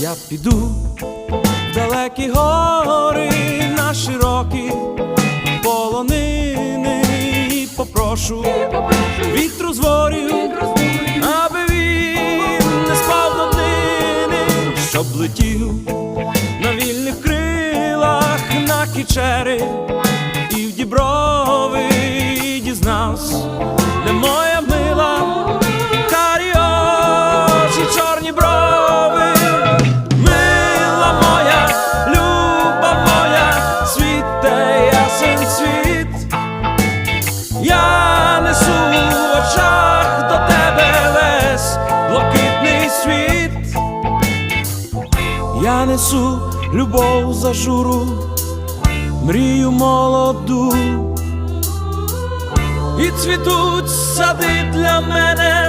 Я піду в далекі гори на широкі полонини і попрошу вітру з ворів, аби він не спав до днини, щоб летів на вільних крилах на кічери світ. Я несу любов за журу, мрію молоду. І цвітуть сади для мене,